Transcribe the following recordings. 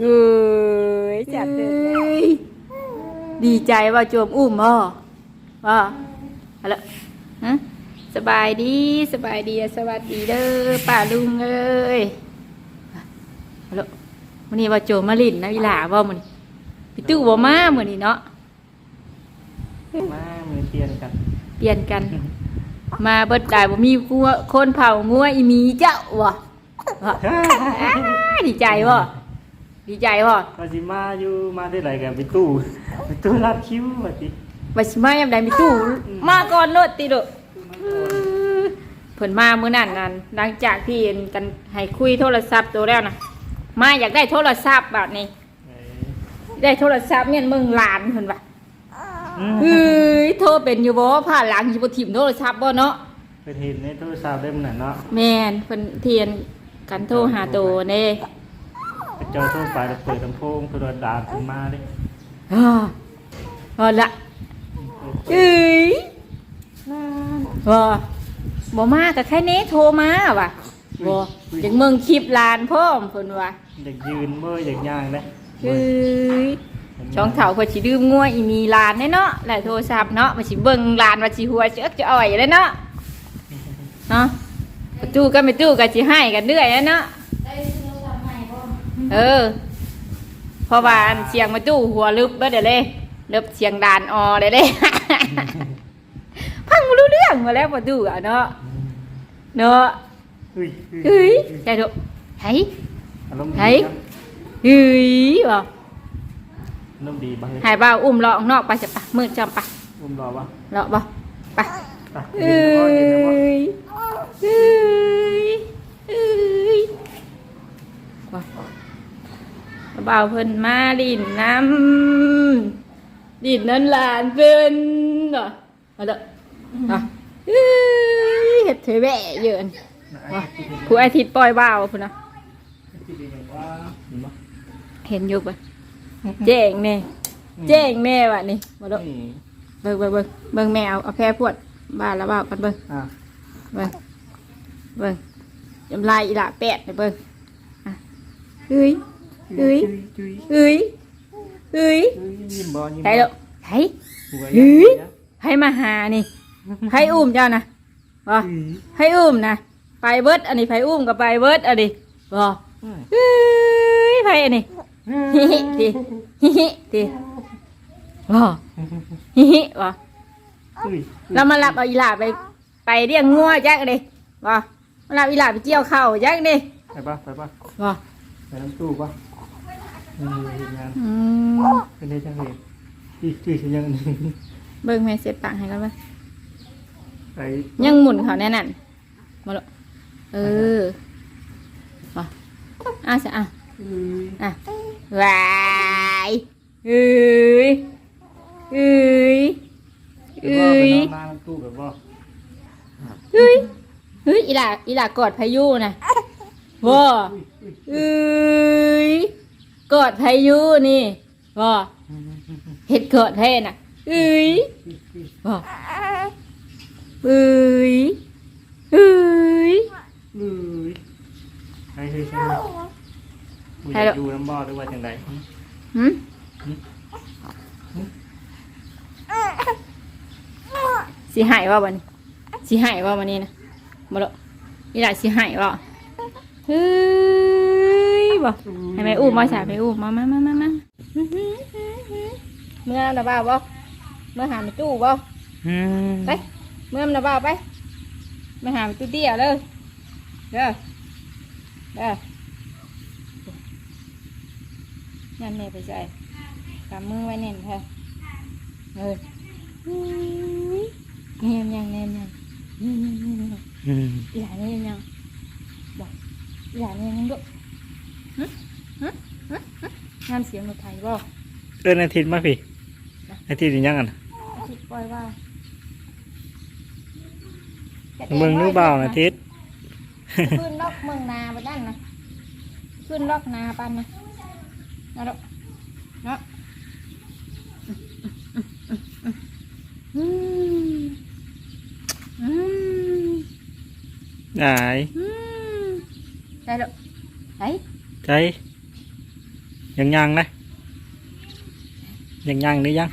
เอ้ยจับเดินดีใจว่าโจมอุ้มบ่ว่าฮัลโหลฮะสบายดีสบายดีสวัสดีเด้อป้าลุงเอ้ยฮัลโหลวันนี้ว่าโจมมาลินนะอีหล่าบ่มื้อนี้พี่ตู้บ่มามื้อนี้เนาะมามือเตียนกัน เปลี่ยนกัน มาเบิดได้บ่มีงัวคนเผางัวอีหมีเจ้าว่ะว่ะอ้าดีใจบ่ ดีใจบ่มาสิมาอยู่มาที่ไหนกันไปตู้ไปตู้รัดคิ้วว่าสิว่าสิมายามใดมีตู้มาก่อนโลดติโดดเพิ่นมามื้อนั้นนั่นหลังจากที่เห็นกันให้คุยโทรศัพท์ตัวแล้วนะมาอยากได้โทรศัพท์แบบนี้เอ้ยได้โทรศัพท์เงี้ยมึงหลานเพิ่นว่าอืมเฮ้ยโทรเป็นอยู่บ่ผ่านหลังสิบ่ถิ่มโทรศัพท์บ่เนาะไปเห็นในโทรศัพท์ได้มันน่ะเนาะแม่นเพิ่นเทียนกันโทรหาโตเน่ไปเจอโทรไปแล้วเปิดลำโพงโทรดาขึ้นมาดิอ่าเอาละเอ้ยว่าบ่มาก็แค่นี้โทรมาว่ะบ่อยากเมืองคลิปหลานพ่อมเพิ่นว่าอยากยืนเมื่อยอยากย่างเลยเอ้ยช่องเถาเพิ่นสิดื่มงัวอีมีหลานแน่เนาะแล้วโทรศัพท์เนาะมันสิเบิ่งหลานว่าสิหัวเจ๊กจะอ่อยเลยเนาะเนาะประตูก็ไม่ตู้ก็สิให้กันเรื่อยแล้วเนาะ เออ เพราะว่าอันเสียงมาตู้หัวลึบเบิดเดี๋ยวเลยลึบเสียงดานออเลยเด้พังบ่รู้เรื่องมาแล้วประตูอะเนาะ เนาะเฮ้ยเฮ้ยใจดุเฮ้ย อารมณ์เฮ้ดียครับเฮ้ยบ่อารมณ์ดีบ้างเลยหายบ่าวอุ้มเลาะออกนอกไปจะปะมืดจำปะอุ้มรอวะเลาะบ่ไป ไปเอ้ยืนแล้วบ่ยืนแล้วบ่ยเอ้ยเอ้ย บ่บ่าวเพิ่นมาดินน้ำดินนั้นหลานเพิ่นเนาะเอาเด้ออะเอ้ยเฮ็ดเทแว่เยินว่ะผู้อาทิตย์ปล่อยบ่าวพุ่นนะที่ดีอย่างว่าเห็นบ่เห็นอยู่ปะแจ้งแน่แจ้งแน่ว่ะนี่มาดูนี่เบิ่งเบิ่งเบิ่งเบิ่งแมวเอาแพร่พวดบ้านละบ้ากันเบิ่งอะเบิ่งเบิ่งยำลายอีหละแปดไปเบิ่งอะเฮ้ย เฮ้ยจุ๊ยเฮ้ยเฮ้ยจุ๊ยยิ้มบ่ยิ้มใครบ่เด้อใครหัวเฮ้ยัยงนะให้มาหานี่ให้อุ้มเจ้านะบ่เฮ้ยให้อุ้มนะไปเบิดอันนี้ไปอุ้มกับไปเบิดอันนี้บ่เฮ้ยไปอันนี้ฮิฮิดิฮิฮิดิว้าฮิฮิว้าเฮ้ยเรามารับเอาอีหลาไปไปเรียงงัวจักเลยว้ามารับอีหลาไปเจียวข้าวจักดิไปป่ะไปป่ะว้าไป น้ำตู้ป่ะนี่เห็นงานอืมเป็นได้จังเลยอีจุ๊ยยังเบิ่งแม่เสียตังค์ให้กันไหมไปยังหมุนเขาแน่นั่นมาลเออว้าอะสะอะเอ้ยอะวายเอ้ยเอ้ยเอ้ยไปนอนน้ำตู้แบบว่าเฮ้ยเฮ้ยอีหลาอีหลากอดพายุนะว้า เอ้ยกอดพายุนี่ว้าเห็ดกอดแท้น่ะเอ้ยว้าเอ้ยเอ้ยเอ้ยใครเคยใช่ไหมกูอยากอยู่น้ำบ่อหรือว่าจังไดหืมสิหายว่าวันนี้สิหายว่าวันนี้นะมาละอีหลาสิหายว่าเฮ้ย บ่ให้แม่อุ้มมาสาแม่อุ้มมามามามามาเมื่อนะบ่าวบ่เมื่อหาไปตู้บ่อืมไปเมื่อนะบ่าวไปมาหาไปตู้เตี้ยเลยเด้อเด้อยันแม่ไปใส่กำมือไว้แน่นเถอะเออเงียบยังเงียบยังเงียบยังเงียบยังอืมอีหลานเงียบยังบอกอีหลานเงียบยังลูกหึหึหึหึงานเสียงรถไทยบ่เอิ้นอาทิตย์มาพี่อาทิตย์นี่ยังอะอาทิตย์ปล่อยว่าเมืองนู้บ่าวอาทิตย์ขึ้นล็อกเมืองนาไปด้านนะขึ้นล็อกนาปันนะนะลูกเนาะอืมอืมได้อืมได้ลูกไอ้ใจไยังยังนะยังยังหรือยัง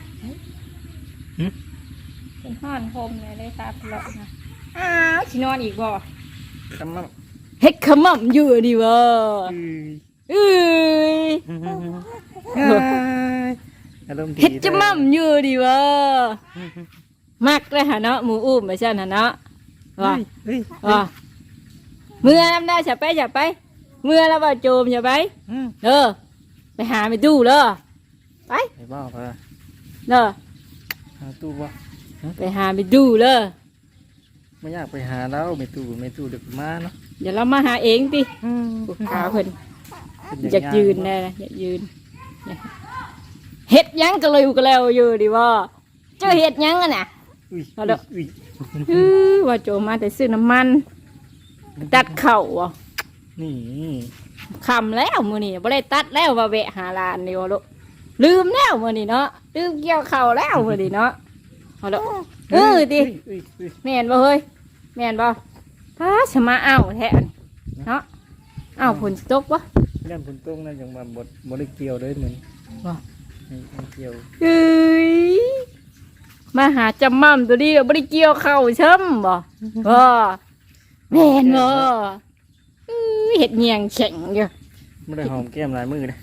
เป็นห้อนโฮมเลยได้ตาพลอกนะอ้าวสินอนอีกบ่ทำมาเฮ็ดขมำอยู่ดิบ่อือเอ้ยอารมณ์ดีเฮ็ดจะม่ำอยู่ดิบ่มักเลยหะเนาะหมูอุ้มไปซั่นหะเนาะว่าเฮ้ยว่าเมื่อนำได้จะไปจะไป เมื่อแล้วบ่โจมจะไปอืมเด้อ ไปหาไปดูเด้อไปไอ้บ้าพะเด้อหาตู้บ่ไปหาไปดูเด้อไม่อยากไปหาแล้วไม่ตู้ไม่ตู้เด็กมาเนาะเดี๋ยวเรามาหาเองติพวกขาเพิ่นเป็นอยากยืนได้นะอยากยืนเฮ็ดหยังก็เลยก็แล้วอยู่ดิบ่เจ้าเฮ็ดหยังอะน่ะอุ้ยเอาเด้ออุ้ยอื้อว่าโจมมาแต่ซื้อน้ำมัน ตัดเข่าอะ นี่คำแล้วมื้อนี้บ่ได้ตัดแล้วว่าแวะหาร้านนี่ว่าลูกลืมแล้วมื้อนี้เนาะลืมเกี่ยวเข่าแล้วมื้อนี้เนาะเอาลูกเออติอุ้ยอุ้ยแม่นบ่เฮ้ยแม่นบ่พาสมาเอาแท้อันเนาะเอาฝนสิตกบ่เรื่องคุณตุ้งนั่นยังมาบดบริเกี่ยวเลยเหมือนบ่นี่มันเกี่ยวเอ้ยมาหาจำมั่มตัวนี้ก็บ่ได้เกี่ยวเข่าช้ำบ่บ่แม่นบ่อื้อ เฮ็ดเงียงแข็งอยู่ไม่ได้หอมแก้มหลายมือเลย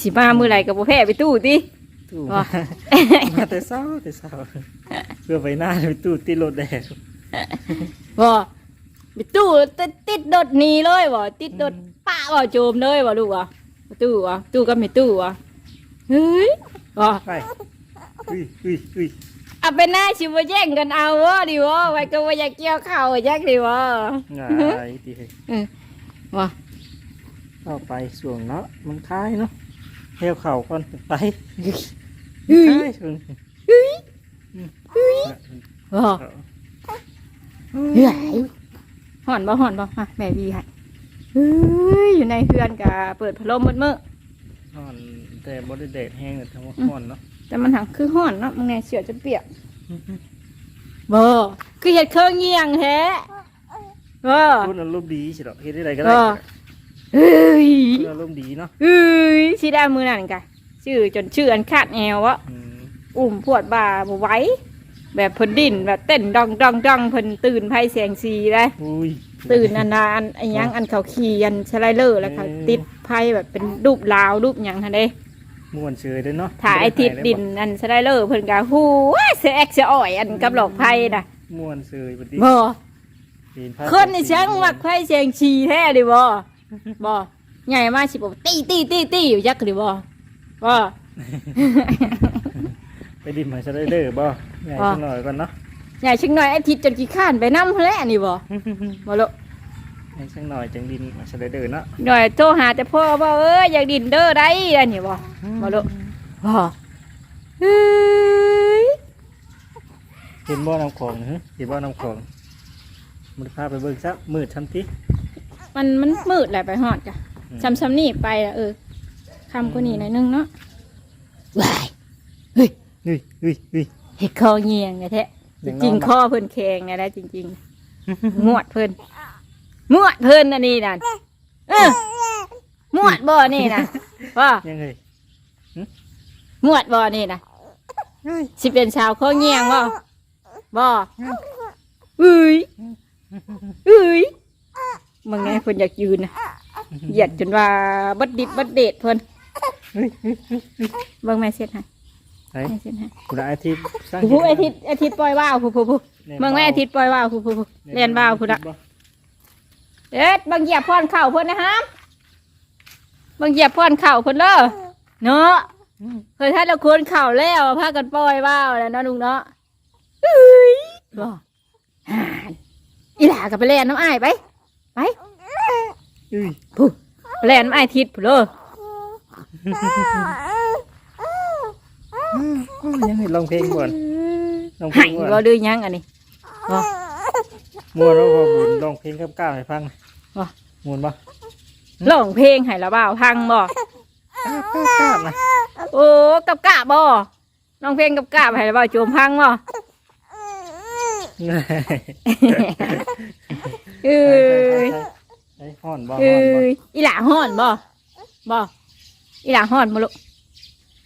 สิมามื้อไหร่ก็บ่แพ้ไปตู้ติตู้ว่ะมาแต่เช้าแต่เช้าเพื่อไปหน้าไปตู้ติดรถแดดบ่ไปตู้ติดติดดดหนีเลยบ่ติดดดปะบ่โจมเลยบ่ลูกบ่ตู้บ่ตู้ก็ไม่ตู้บ่เฮ้ยบ่ไปอุ้ยอุ้ยอุ้ย เอาไปหน้าสิบ่แย่งกันเอาบ่ดิบ่ไว้ก็บ่อยากเกี่ยวข้าวจักดิบ่ง่ายดีเลยบ่เข้าไปส่วงเนาะมันคล้ายเนาะเที่ยวเข่าก่อนไปเฮ้ยคล้ายส่วงเฮ้ยเฮ้ยบ่เฮ้ยห่อนบ่ห่อนบ่มาแม่วีให้เฮ้ยอยู่ในเฮือนก็เปิดพัดลมมืดมื้อนอนแต่บริเดดแห้งแต่ทั้งหมดห่อนเนาะ แต่มันหังคือห่อนเนาะมึงไงเสือจะเปียกบ่คือเห็ดเครื่องเงียงแท้บ่พูดอารมณ์ดีสิหรอกเฮ็ดได้ไรก็ได้บ่เฮ้ยพูดอารมณ์ดีเนาะเฮ้ยสิได้มือนั่นกะชื่อจนชื่ออันคาดแอววะอืมอุ้มพวดบ่าบ่ไหว้แบบเพิ่นดิ้นแบบเต้นดองดองดองเพิ่นตื่นไพ่เสียงสีเลยอุ้ยตื่นอันนาอันอันหยังอันเขาขี่อันสไลเดอร์แล้วเขาเออติดไพ่แบบเป็นรูปลาวรูปหยังหั่นเด้ ม่วนเฉยเลยเนาะถ่ายไอทิศดินอันสไลเดอร์เพิ่นก็ฮู้ว้าเสยแอกเสยอ่อยอันกับหลอกไพ่น่ะม่วนเฉยบัดนี้บ่ปีผ้าคนนี่ช่างมักไพ่เสียงชีแท้ดิบ่บ่ใหญ่มาสิบ่ตีตีตีตีอยู่ยักดิบ่บ่ไปดินมาสไลเดอร์บ่ใหญ่บ่สักหน่อยก่อนเนาะใหญ่ชิงหน่อยไอาทิตย์จนขี้ข้านไปนำแล้นี่บ่บ่ลูก ให้สักหน่อยจังดินมาสไลเดอร์เนาะหน่อยโทรหาแต่พ่อว่าเอ้ยอยากดินเด้อได้อันนี้บ่บ่ลูกบ่เฮ้ยเห็นบ่อน้ำของฮะเห็นบ่อน้ำของมันพาไปเบิ่งซะมืดทันทีมันมันมืดแหละไปฮอดจ้ะอืมซ้ำๆนี่ไปละเออคำกว่านี้หน่อยนึงเนาะว้ายเฮ้ยอุ้ยอุ้ยอุ้ยเฮ็ดคอเงียงเนี่ยแท้ยังจริงนอนๆคอเพิ่นแข็งเนี่ยแหละจริงๆมวดเพิ่น มวดเพิ่นอันนี้นั่นเออมวดบ่นี่นะว่ายังไงมวดบ่นี่นะสิเป็นชาวข้อเงียงบ่บ่อุ้ยอุ้ยมึงไงเพิ่นอยากยืนนะเหยียดจนว่าบัดดิบบัดเดดเพิ่นเฮ้ยเฮ้ยเบิ่งแม่เซ็ดให้ไหนแม่เซ็ดให้คุณอาทิตย์สร้างผู้อาทิตย์อาทิตย์ปล่อยว่าวผู้ผู้ผู้เบิ่งแม่อาทิตย์ปล่อยว่าวผู้ผู้ผู้เรียนว่าวผู้ละ เด็ดบางเหยียบพรเข่าเพิ่นนะฮะบางเหยียบพรเข่าเพิ่นเด้อเนาะเคยท่านเราควรเข่าแล้วพากันปล่อยว่าวแล้วเนาะลุงเนาะเอ้ยบ่ห่านอีหลากับไปเล่นน้ำอ้ายไปไปอุ้ยผู้ไปเล่นน้ำอ้ายทิศผู้เด้อยังไงลองเพลงก่อนลองเพลหางยก่อนบ่ดื้อยังอันนี้บ่ม่วนแล้วพอบุญลองเพลงกับก้าวให้ฟัง ว่ะม่วนปะร้องเพลงให้ละบ่าวพังบ่ก้าวก้าวก้าวนะโอ้กับกะบ่น้องเพลงกับกะให้ละบ่าวโจมพังบ่เอ้ยไอ้ห่อนบ่เอ้ห่อนบ่ยอีหล่าห่อนบ่บ่อีหล่าฮ้อนบ่ลูก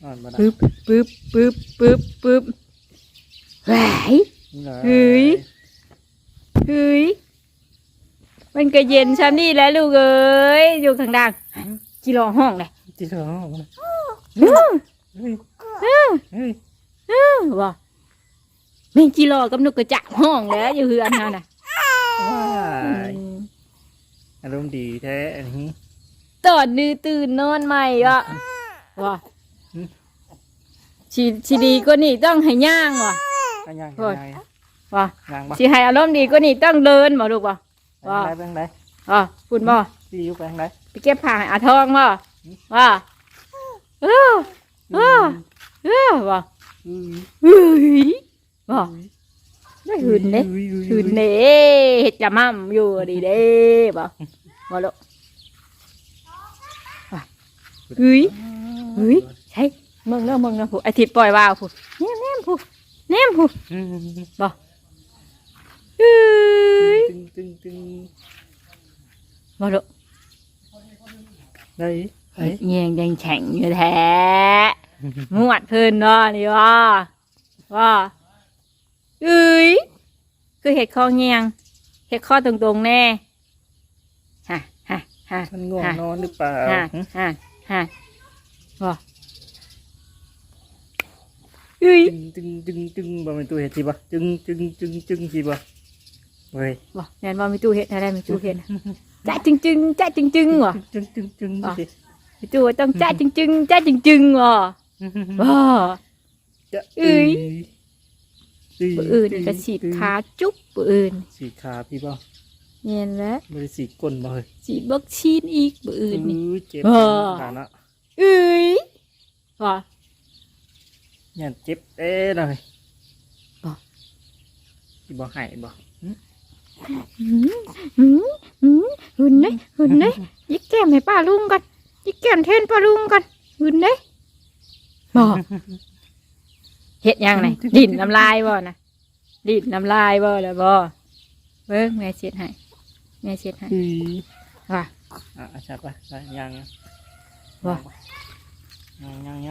อ่อนบ่ได้ปึ๊บปึ๊บปึ๊บปึ๊บปึ๊บไหวเฮ้ยเฮ้ย มันก็เย็นช้ำนี่แหล้วลูกเอ้ยอยู่ข้างด่างจิรอห้องเลยจิเหรอเฮ้ยเฮ้ยว่าแม่งจิรอกับนกกระจักห้องแล้วอยู่เฮือนเฮาน่ะว้าอืมอารมณ์ดีแท้อันนี้ตอนนี้ตื่นนอนใหม่วะว่าชีชีดีก็นี่ต้องให้ย่างว่ะอันยังโอ้ย ยังว่ายังบ่ชีให้อารมณ์ดีก็นี่ต้องเดินบ่ลูกว่ะ ว่าไปทางไหนว่าคุณบ่พี่อยู่ไปทางไหนไปเก็บผ้าให้อาทองบ่ว่าเออเออเออว่าอุ้ยเฮ้ยว่าได้หืนเด้หืนเด้เฮ็ดจะมั่มอยู่ดีเด้บ่บ่ลูกว่าเฮ้ยเฮ้ยใช่มึงเนาะมึงเนาะผู้อาทิตย์ปล่อยวาวผู้แนมแนมผู้แนมผู้อืมบ่เฮ้ย ตึงตึงตึงบ่ลูกได้ไอ้เงียงยังแข็งอยู่แท้ มวดเพิ่นเนาะนี่ว่าว่าเอ้ยคือเห็ดคอเงียงเห็ดคอตรงๆแน่ฮะฮะฮะ มันง่วงฮะ นอนหรือเปล่าฮะหึฮะฮะว่าเอ้ย ตึงตึงตึงตึงบ่เป็นตัวเห็ดสิบ่จึงจึงจึงจึงสิบ่ เว้ยบ่แม่นว่ามีตู้เห็ดอะไรมีตู้เห็ดน่ะจ้าจึงจึงจ้าจึงจึงว่ะจึงจึงจึงอะสิมีตู้ต้องจ้าจึงจึงจ้าจึงจึงว่ะบ่จะเอ้ยตึงปือื่นก็ฉีดขาจุ๊บปือื่นสีดขาพี่บ่เห็นแล้วบ่ได้สีดก้นบ่เฮ้ยฉีดวัคซีนอีกปือื่นนี่อื้อเจ็บอ่าขาเนาะเอ้ยว่ะยันเจ็บเอ้หน่อยบ่สิบ่หายบ่ หืมหืมหืมหุ่นเด้หุ่นเด้ยิกแก้มให้ป้าลุงกันยิกแก้มเทนป้าลุงกันหุ่นเด้บ่เฮ็ดยังไงดินน้ำลายบ่นะดินน้ำลายบ่แล้วบ่เบิ่งแม่เช็ดให้แม่เช็ดให้ว่ะอะเอาชัดไปไปยังว่ะ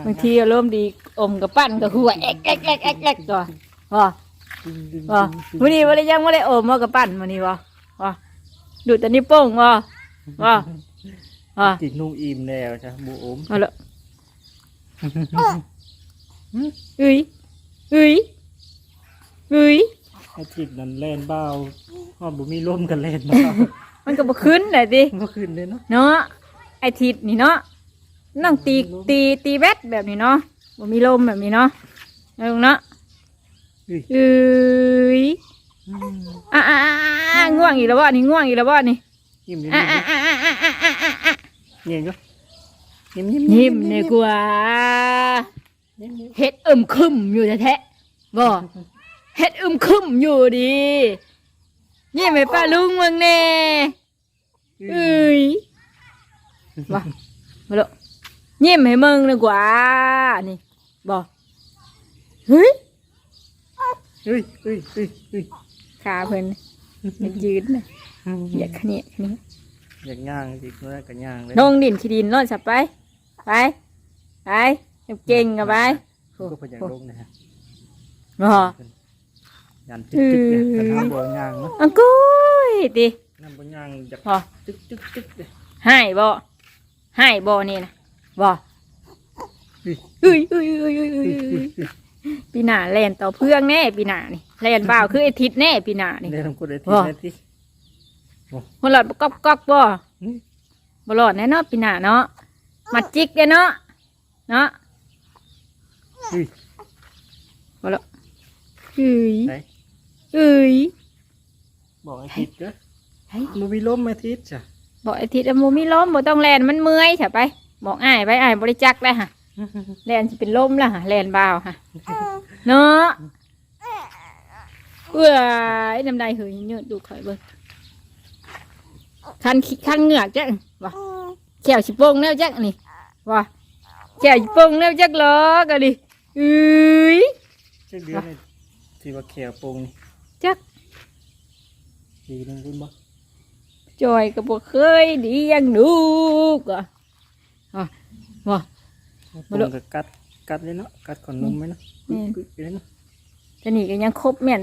บางทีอารมณ์ดีอมกับปั้นกับหัวแอกแอกแอกแอกแอกก่อนว่ะ ดึงดึงว่ะดึงวันนี้วันนี้ยังไม่ได้อมมากับปั้นวันนี้ว่ะว่ะดูดแต่นิ้วโป้งว่ะว่ะว่ะติดนุ่มอิ่มแล้วจ้ะหมูอมเอาละเอ้ยเอ้ยเอ้ยไอ้ติดนั่นแล่นเบ้าฮอดบ่มีลมกันแล่นเบ้ามันก็บ่ขึ้นเลยดิบ่ขึ้นเลยเนาะเนาะไอทิดนี่เนาะนั่งตีตีตีแบดแบบนี้เนาะบ่มีลมแบบนี้เนาะเอาลงเนาะอุ้ย เอ้ยอืมอะอะอะอะง่วงอีกแล้วบ่นี่ง่วงอีกแล้วบ่นี่ยิ้มยิ้มอะยิ้อะมอะอะอะอะอะอะเงียบอยู่ยิ้มยิ้มยิ้มเนี่ยกว่ายิ้มยิ้มเฮ็ดอึมครึมอยู่แท้ๆบ่เฮ็ดอึมครึมอยู่ดียิ้มให้ป้าลุงมึงแน่เอ้ยบ่มาลูกยิ้มให้มึงดีกว่านี่บ่เฮ้ย เฮ้ยเฮ้ยเฮ้ยเฮ้ยขาเพิ่นอยากยืนนะอยากขะเนียขะเนียอยากย่างสิเมื่อกันย่างเลยลงดินขี้ดินรอดสับไป ไป ไปเก่งๆกันไปก็พยายามลงนะฮะบ่ยันตึกตึกเนี่ยกันน้ำบ่ย่างเนาะอังกุยติน้ำบ่ย่างอยากบ่ตึกตึกตึกเลยให้บ่ให้บ่นี่นะบ่เฮ้ยเอ้ยเอ้ยเอ้ยเอ้ยเฮ้ยเอ้ยเฮ้ยเฮ้ย ปีหน้าแล่นต่อเพื่องแน่ปีหน้านี่แล่นบ่าวคือไอาทิตย์แน่ปีหน้านี่ได้ทำกดได้ทีบ่ได้ทีบ่หลอดบ่ก๊อกก๊อกบ่อืมบ่หลอดแน่เนาะปีหน้าเนาะมาจิกเด้อเนาะเนาะเฮ้ยบ่หลอดเอ้ยไหนเอ้ย บอกไอ้ทิศเด้อเฮ้ยมันมีลมไอ้ทิศจ้ะบอกไอาทิตย์อะโมมีล้มบ่ต้องแลนมันเมื่อยใช่ไป บอกอ้ายไปอ้ายบริจักได้ฮะ แลนสิเป็นลมแล้วฮะแลนบ่าวฮะเนาะเอ้ยน้ำลายเหือยเยอะดูข่อยเบิ่งคันขี้คันเหงือกจังว่ะแขวสิโป่งแล้วจักนี่ว่ะแขวสิโป่งแล้วจักล้อก็ดิเอ้ยเช่นเดือนนี่ที่ว่าแขวโปงนี่จักดีนึงคุณบ่จอยก็บ่เคยดีอยังดูกอะว่ะว่ะ ปรุงกับกัดกัดเลยเนาะกัดก่อนนมไหมเนาะแม่นกึ๊กๆเลยเนาะแต่นี่ก็ยังครบแม่น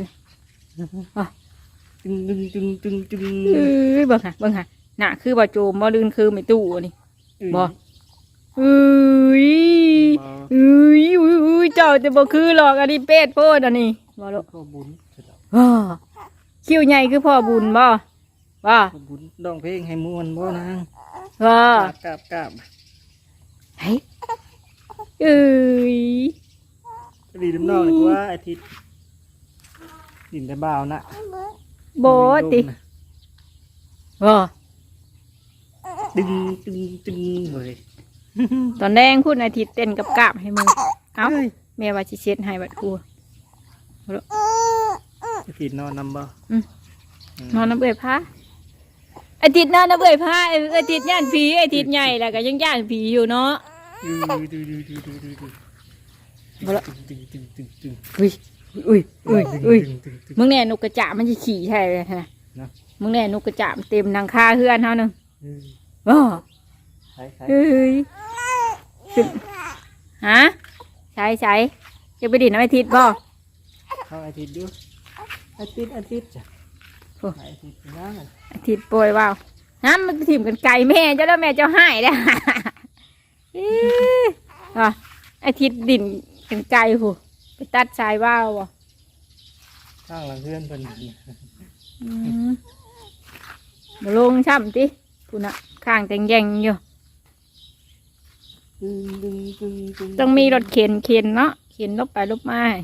จึงจึงจึงจึงจึงเอ้ยเบิ่งค่ะเบิ่งค่ะหน้าคือบ่โจมบ่ลื่นคือไม่ตู้นี่บ่เอ้ยเอ้ยอุ้ยอุ้ยเจ้าจะบ่คือหรอกอันนี้เป็ดโพดอันนี้บ่ลูกพ่อบุญเสร็จแล้วว้าคิ้วใหญ่คือพ่อบุญบ่ว่าพ่อบุญร้องเพลงให้ม่วนบ่นางว่ากราบกราบเฮ้ย เอ้ยกราบดีน้ำนองเลยกว่าอาทิตย์ดินแต่บ่าวนะโบตินะว่าดึงดึงดึงเลยตอนแดงคุณอาทิตย์เต้นกับกาบให้มึงเอ้าแม่ว่าสิเช็ดให้บัดครูอาทิตย์นอนนำบ่อืมนอนน้ำเบื่อผ้าอาทิตย์นอนน้ำเบื่อผ้าอาทิตย์ย่านผีอาทิตย์ใหญ่แล้วก็ยังย่านผีอยู่เนาะ ดูดูดูดูดูดูดูบ่ละดึงดึงดึงดึงอุ้ยอุ้ยอุ้ยอุ้ยมึงแน่นกกระจามันจะขี่ใช่เลยนะมึงแน่นกกระจามเต็มนังคาเฮือนเท่านึงดึงว้าเฮ้ยฮะใช่ใช่จะไปดินน้ำอาทิตย์บ่เข้าอาทิตย์ดูอาทิตย์อาทิตย์จ้ะอาทิตย์นะอาทิตย์โปรยว่าวน้ำมันถิ่มกันไก่แม่เจ้าแล้วแม่เจ้าให้ได้ อิ๊ะว่ะอาทิตย์ดินกันไก่หูไปตัดสายว่าวบ่ข้างหลังเพื่อนเพิ่นอืมมาลงช่ำติพูน่ะข้างแตงแยงอยู่ ดึงดึงดึงดึงต้องมีรถเข็นเข็นเนาะเข็นลบไปลบมาให้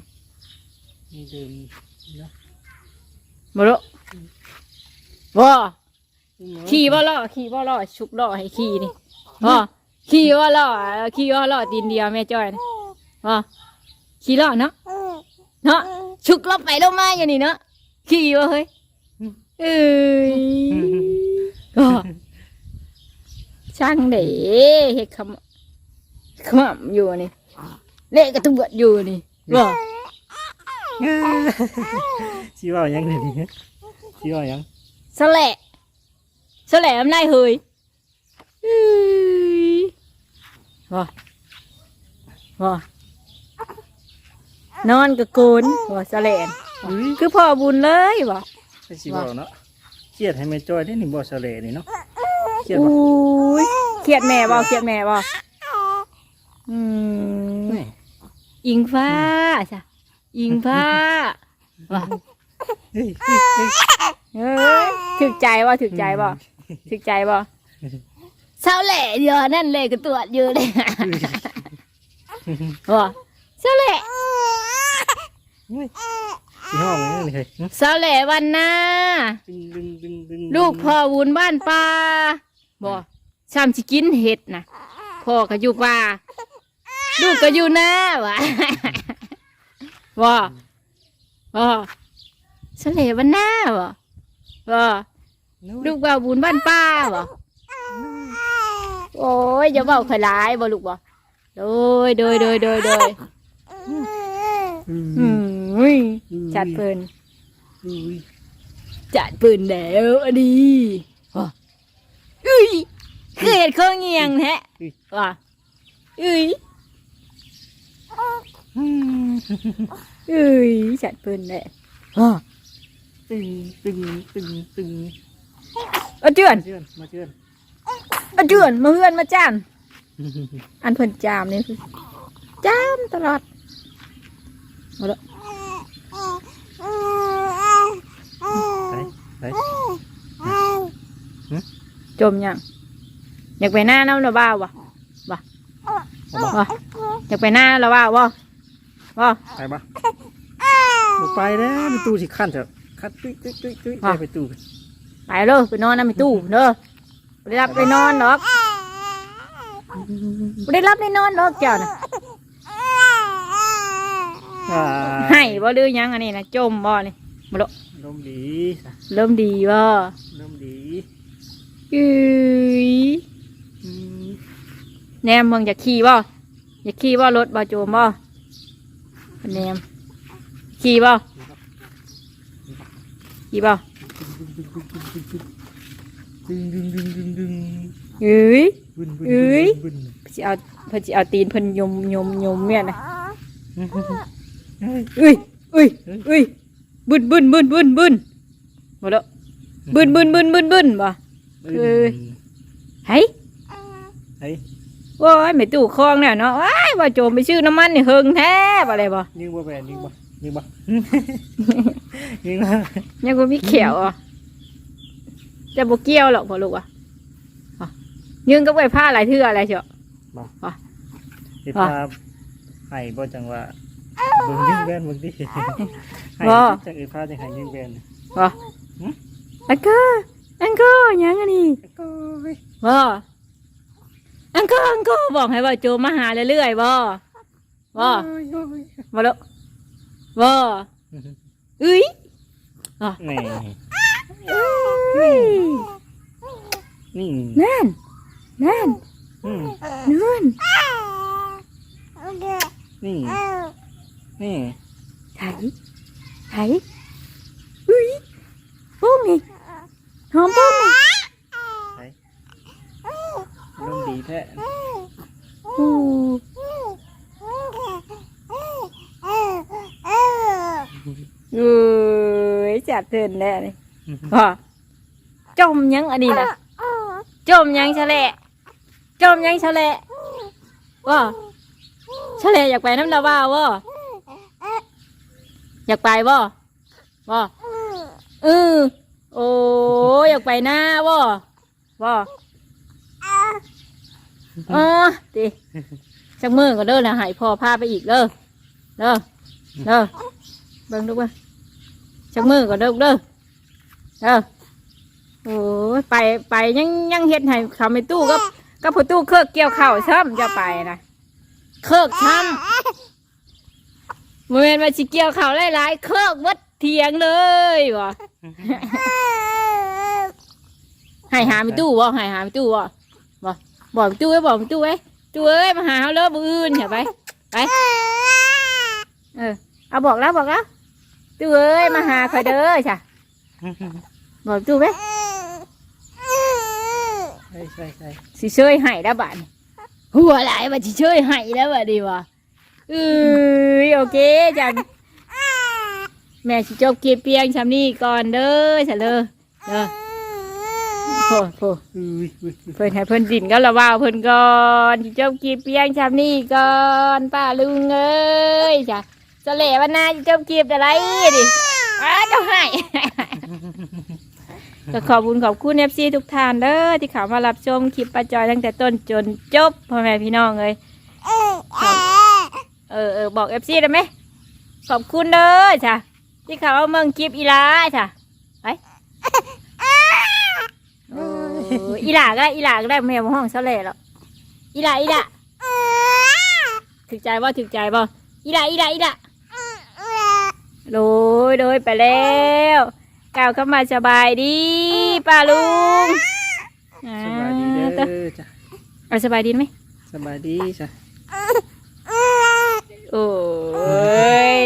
มีเดินนะบ่รู้บ่ขี่บ่ล่อขี่บ่ล่อชุกล่อให้ขี่นี่บ่ ขี่บ่ล่อขี่บ่ล่อตีนเดียวแม่จ้อยนะบ่ขี่ล่อเนาะเนาะชุกลบไปลบมาอยู่นี่เนาะขี่บ่เฮ้ยเอ้ยก็ช่างเด้เฮ็ดคำคำอยู่นี่เละกระตุ้ดอยู่นี่บ่ชี้ว่าหยังนี่ชี้ว่าหยังสแหละสแหละมันได้เฮยเอ้ย ว่ว่นอนกับโกนว่าสแหละอุ้ยคือพ่อบุญเลยว่ไปชี้ว่าเนาะเครียดให้แม่จ้อยได้นี่บ่เสลนี่เนาะเครียดอุ้บ่ยเครียดแม่บ่เครียดแม่บ่อืมนี่อิงฟ้าจ้ะอิงฟ้าว่เฮ้ยเฮ้ยเฮ้ยเอ้ยถึกใจบ่ถึกใจบ่ถึกใจบ่ เศร้าแหล่เดียวนั่นเลยก็ตรวจอยู่เลยว่เศร้าแหล่ชี้ห้องนี่เฮ้ยเศร้าแหล่วันหน้าดึงดึงดึงดึงลูกพ่อวุนบ้านป่าบ่ซ้ำสิกินเห็ดนะพ่อก็อยู่ป่าลูกก็อยู่หน้าวะบ่บ่เศร้าแหล่วันหน้าบ่บ่ลูกว่าบุญบ้านป้าบ่ โอ้ยอย่าเบาขอยร้ายบ่ลูกบ่โดยโดยโดยโดยโดยอือืมมยจัดเพิ่นอุ้ยจัดปืนแล้วอันนี้ว่ะอุ้ยคือเห็ดข้อเงียงแท้ว่ะอุ้ยอืมอุ้ยจัดปืนแล้วว่ะตึงตึงตึงตึงเอาเจือนมาเชื่อนมา เชื่อนเอาเจือนมาเฮือนมาจ้านอันเพิ่นจามนี่คือจามตลอดมาละไปไปจมยังอยากไปหน้าน้ำระบ้าวะเอาบ่วะอยากไปหน้าระบ้าวะวะไปบ่บ่ไปแล้วมีตู้สิขั้นเถอะคัดตุ้ยตุ้ยตุ้ยตุ้ยอะไปตู้ไปเลยไปนอนน้ำในตู้เด้อ ไม่ได้รับไปนอนหรอกไม่ได้รับไปนอนหรอกเจ้าน่ะอ่าให้บ่ดื้อยังอันนี้นะจมบ่นี่มาละลมดีเริ่มดีบ่ลมดีอุ้ยอืมแนมมึงอยากขี่บ่อยากขี่บ่รถบ่โจมบ่แนมขี่บ่ขี่บ่ ดึงดึงดึงดึงดึงเอ้ย บึนบึนเอ้ย บึนสสิเอาเพิ่นสิเอาตีนเพิ่นยมยมยมเมียนะเฮ้ยเอ้ยเอ้ยเอ้ยบึนบึนบึนบึนบึนบ่แล้วบึนบึนบึนบึนบึนบ่ เอ้ยไห้เฮ้ยโอ้ยไม่ตู้คลองเนี่ยเนาะว้ายว่าโจมไปชื่อน้ำมันนี่เฮิงแท้บ่อะไรบ่ยิงบ่แบนยิงบ่ยิงบ่ ยิงบ่ ยังบ่มีเขียวอะ จะบ่เกี่ยวหรอกพ่อลูกอะอะยืนกับไว้ผ้าหลายเทื่ออะไรเชียวสิพาให้บ่จังว่าเบิ่งยิงแบนเบิ่งดิให้บ่จังอีพาจังให้ยิงแบนบ่อังเกอร์อังเกอร์ยังอันนี้โอ้ยบ่อังเกอร์อังเกอร์บอกให้ว่าโจมมาหาเรื่อยๆบ่บ่โอ้ยโอ้ยบ่ลูกบ่เอ้ยนี่เอ้ยนี่นั่น นั่น อืมนั่น นี่นี่ไถไถเอ้ยปุ้งนี่หอมปุ้งนี่ลมดีแท้โอ้เอ้ยจัดเทินแล้วนี่พ่อ จมยังอันนี้นะจมยังชะแหละจมยังชะแหละว่าชะแหละอยากไปน้ำดาว่าว่อยากไปบ่บ่เออโอ้อยากไปหน้าบ่บ่อ๋อดิจักมือก็เด้อนะใหายพ่อพาไปอีกเด้อเด้อเด้อเบิ่งดูเบิ่งจักมือก็เด้อเด้อเด้อ โอ้ยไปไปยังยังเฮ็ดให้เขาไม่ตู้ก็ก็พอตู้เครือกเกี่ยวข้าวซ้ำจะไปนะเครือกซ้ำเมื่อมาสิเกี่ยวข้าวหลายๆเครือกวัดเถียงเลยวะให้หาไม่ตู้บ่ให้หาไม่ตู้บ่บ่บอกไม่ตู้ไว้บอกไม่ตู้ไว้ตู้เอ้ยมาหาเขาเลิกมืออื่นเห็นไปไปเออเอาบอกแล้วบอกแล้วตู้เอ้ยมาหาคอยเด้อจ้ะบอกตู้ไว้ ใช่ใช่ใช่สิเชยให้แล้วบ้านหัวไหลายว่าสิเชยให้แล้วบ่ดีวะเอ้ยโอเคจังแม่สิจบเกียเปียงชำนี้ก่อนเด้อจ้ะเลยเด้อโอ้โหเพิ่นให้เพิ่นดินก็ละว่าวเพิ่นก่อนที่เจ้ากีบเปียงชามนี่ก่อนป้าลุงเอ้ยจ้ะสะเล่วันหนาเจ้ากีบอะไรดิอ้าเจ้าให้ ก็ขอบคุญขอบคุณเอฟซีทุกท่านเด้อที่เข้ามารับชมคลิปป้าจอยตั้งแต่ต้นจนจบพ่อแม่พี่น้องเลยเออเออบอกเอฟซีได้ไหมขอบคุณเด้อจ้ะที่เขาเอาเมืองคลิปอีลาจ้ะไปโอ้ยอีหลาก็ได้อีหลาก็ได้แมวห้องเสลแล้วอีหลาอีหลาถึกใจบ่ถึกใจบ่อีหลาอีหลาอีหลาโดยโดยไปแล้ว กล่าวเข้ามาสบายดีป้าลุงสบายดีเด้อ่าอจ้ะเอาสบายดีไหมสบายดีจ้ะโอ้ย